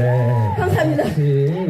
네. 감사합니다. 네.